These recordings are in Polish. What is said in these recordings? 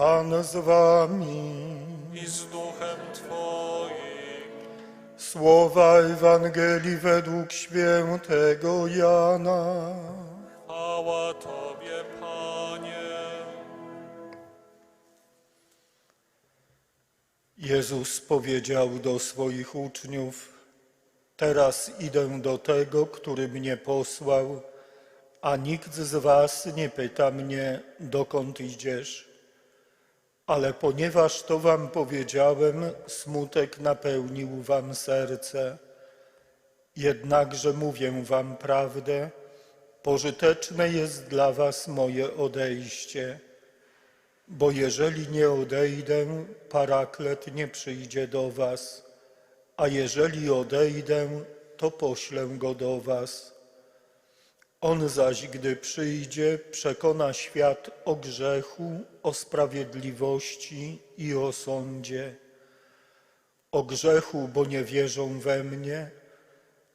Pan z wami. i z duchem Twoim. Słowa Ewangelii według świętego Jana. Chwała Tobie, Panie. Jezus powiedział do swoich uczniów: Teraz idę do tego, który mnie posłał, a nikt z was nie pyta mnie, dokąd idziesz. Ale ponieważ to wam powiedziałem, smutek napełnił wam serce. Jednakże mówię wam prawdę, pożyteczne jest dla was moje odejście. Bo jeżeli nie odejdę, paraklet nie przyjdzie do was, a jeżeli odejdę, to poślę go do was. On zaś, gdy przyjdzie, przekona świat o grzechu, o sprawiedliwości i o sądzie. O grzechu, bo nie wierzą we mnie,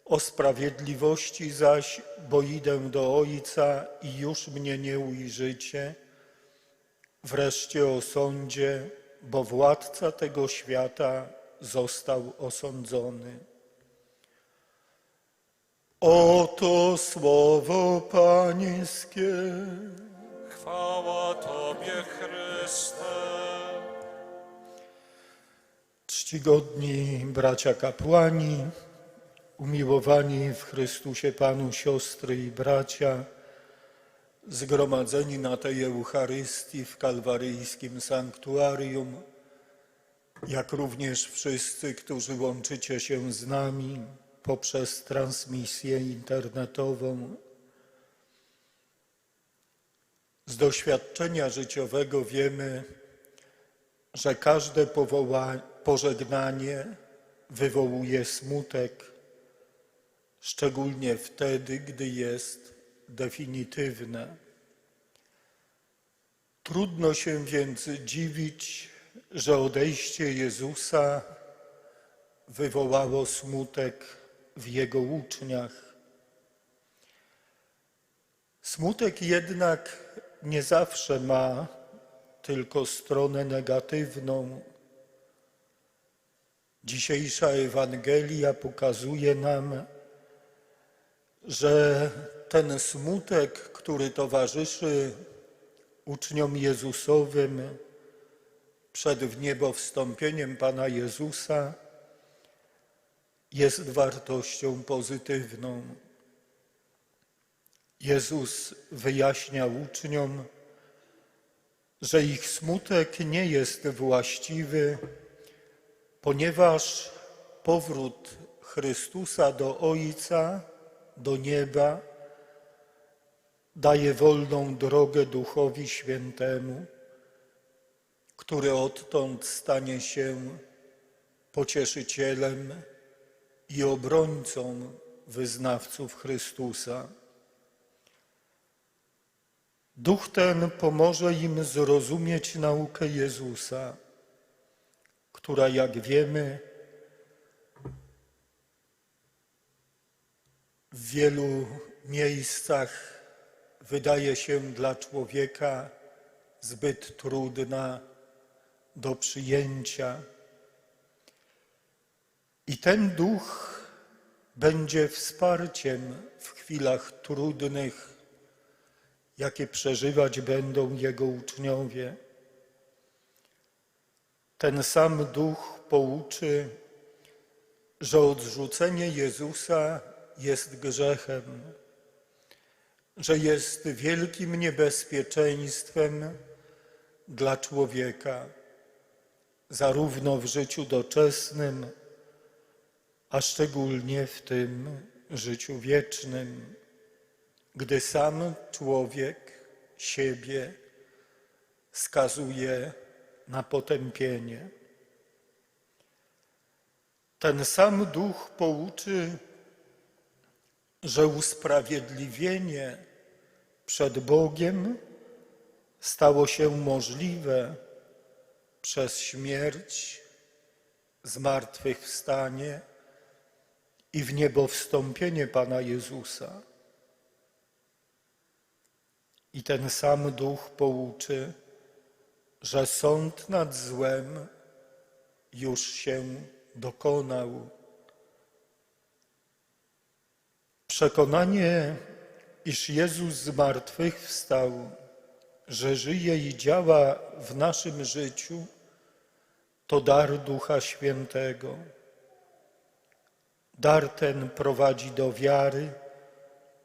o sprawiedliwości zaś, bo idę do Ojca i już mnie nie ujrzycie wreszcie o sądzie, bo władca tego świata został osądzony. Oto słowo Pańskie. Chwała Tobie, Chryste. Czcigodni bracia kapłani, umiłowani w Chrystusie Panu siostry i bracia, zgromadzeni na tej Eucharystii w kalwaryjskim sanktuarium, jak również wszyscy, którzy łączycie się z nami poprzez transmisję internetową. Z doświadczenia życiowego wiemy, że każde pożegnanie wywołuje smutek, szczególnie wtedy, gdy jest definitywne. Trudno się więc dziwić, że odejście Jezusa wywołało smutek w Jego uczniach. Smutek jednak nie zawsze ma tylko stronę negatywną. Dzisiejsza Ewangelia pokazuje nam, że ten smutek, który towarzyszy uczniom Jezusowym przed w niebo wstąpieniem Pana Jezusa, jest wartością pozytywną. Jezus wyjaśnia uczniom, że ich smutek nie jest właściwy, ponieważ powrót Chrystusa do Ojca, do nieba, daje wolną drogę Duchowi Świętemu, który odtąd stanie się pocieszycielem i obrońcą wyznawców Chrystusa. Duch ten pomoże im zrozumieć naukę Jezusa, która, jak wiemy, w wielu miejscach wydaje się dla człowieka zbyt trudna do przyjęcia. Ten duch będzie wsparciem w chwilach trudnych, jakie przeżywać będą Jego uczniowie. Ten sam duch pouczy, że odrzucenie Jezusa jest grzechem, że jest wielkim niebezpieczeństwem dla człowieka, zarówno w życiu doczesnym, a szczególnie w tym życiu wiecznym, gdy sam człowiek siebie skazuje na potępienie. Ten sam duch pouczy, że usprawiedliwienie przed Bogiem stało się możliwe przez śmierć, zmartwychwstanie i w niebo wstąpienie Pana Jezusa. I ten sam duch pouczy, że sąd nad złem już się dokonał. Przekonanie, iż Jezus z martwych wstał, że żyje i działa w naszym życiu, to dar Ducha Świętego. Dar ten prowadzi do wiary,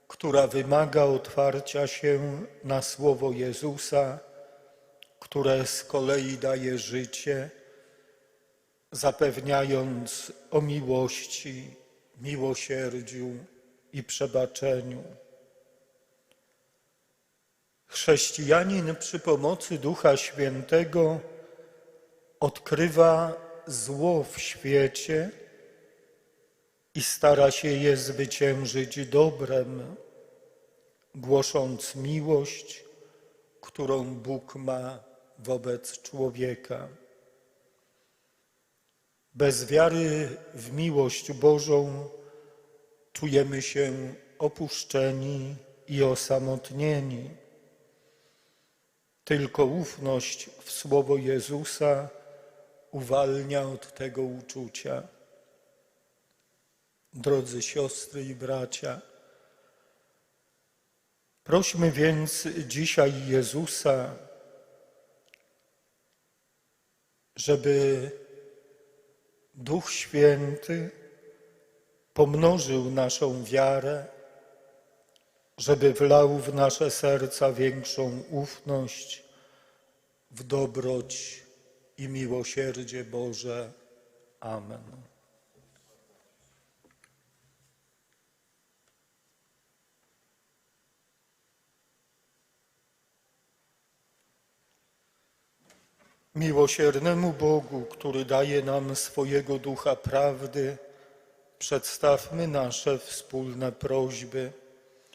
która wymaga otwarcia się na słowo Jezusa, które z kolei daje życie, zapewniając o miłości, miłosierdziu i przebaczeniu. Chrześcijanin przy pomocy Ducha Świętego odkrywa zło w świecie i stara się je zwyciężyć dobrem, głosząc miłość, którą Bóg ma wobec człowieka. Bez wiary w miłość Bożą czujemy się opuszczeni i osamotnieni. Tylko ufność w słowo Jezusa uwalnia od tego uczucia. Drodzy siostry i bracia, prośmy więc dzisiaj Jezusa, żeby Duch Święty pomnożył naszą wiarę, żeby wlał w nasze serca większą ufność w dobroć i miłosierdzie Boże. Amen. Miłosiernemu Bogu, który daje nam swojego ducha prawdy, przedstawmy nasze wspólne prośby.